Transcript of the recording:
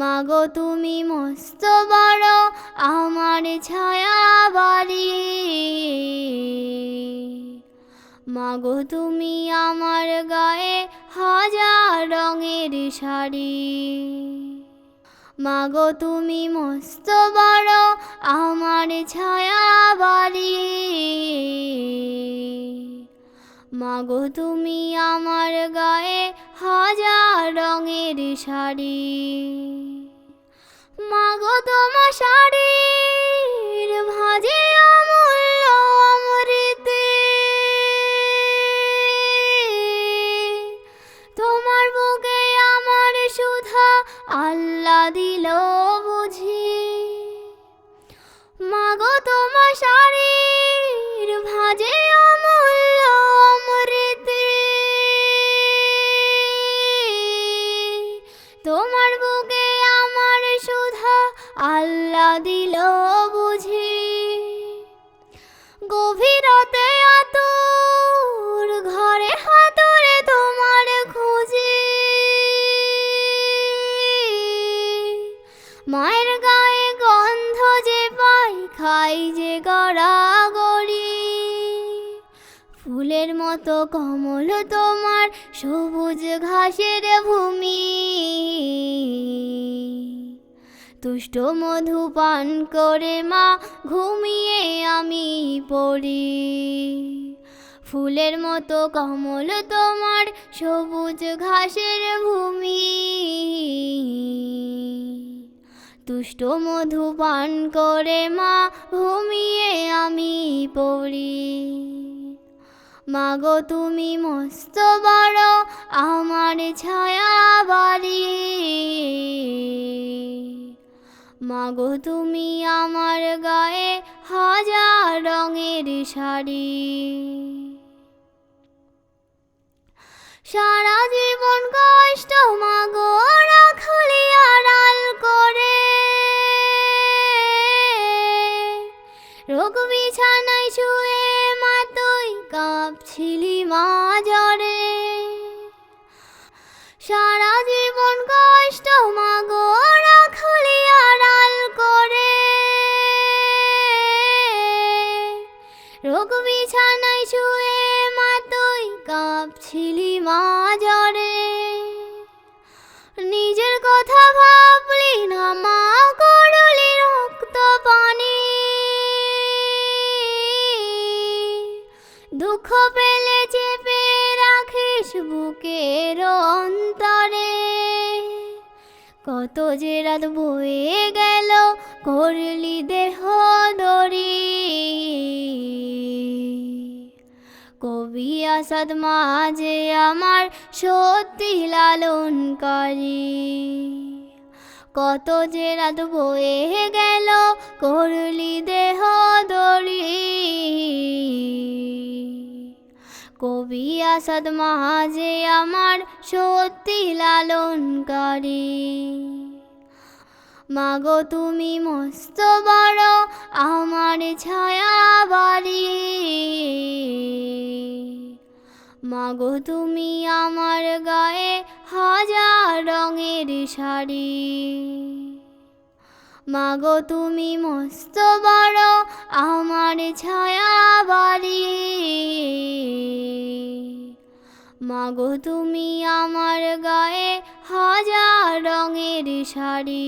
মাগো, তুমি মস্ত বড় আমার ছায়া বাড়ি মাগো, তুমি আমার গায়ে হাজার রঙের শাড়ি। মাগো, তুমি মস্ত বড় আমার ছায়া বাড়ি মাগো, তুমি আমার গায়ে হাজার রঙের শাড়ি। মাগো, তোমার শাড়ির ভাজে অমূল্য অমৃতে। তোমার বুকে আমার সুধা আল্লাহ দিল বুঝি। মাগো, তোমার শাড়ির আল্লাহ দিল বুঝি। গভীরতে আতুর, ঘরে হাতরে তোমার খুঁজি। মায়ের গায়ে গন্ধ যে পাই, খাই যে গড়াগড়ি ফুলের মতো কমল তোমার, সবুজ ঘাসের ভূমি। তুষ্ট মধু পান করে মা, ঘুমিয়ে আমি পড়ি। ফুলের মতো কমল তোমার সবুজ ঘাসের ভূমি। তুষ্ট মধু পান করে মা, ঘুমিয়ে আমি পড়ি। মাগো তুমি মস্ত বড় আমার ছায়া বাড়ি মাগো তুমি আমার গায়ে হাজার রঙের শাড়ি। সারা জীবন কষ্ট মাগো, রাখলি আড়াল করে। রোগ বিছানায় শুয়ে মা তুই কাঁপছিলি মা রোগ বিছানায় শুয়ে মা তুই কাঁপছিলি মা জ্বরে নিজের কথা ভাবলি না মা, করলি রক্ত পানি। দুঃখ পেলে চেপে রাখিস বুকের অন্তরে। কত যে রাত বয়ে গেল, করলি দেহ মাঝে আমার সত্যি লালনকারী কত যে রাত বয়ে গেল, করলি দেহ দরি। কবি আসাদ মাঝে আমার সত্যি লালনকারী মাগো, তুমি মস্ত বড় আমার ছায়া বাড়ি। মাগো, তুমি আমার গায়ে হাজার রঙের শাড়ি। মাগো, তুমি মস্ত বড় আমার ছায়া বাড়ি। মাগো, তুমি আমার গায়ে হাজার রঙের শাড়ি।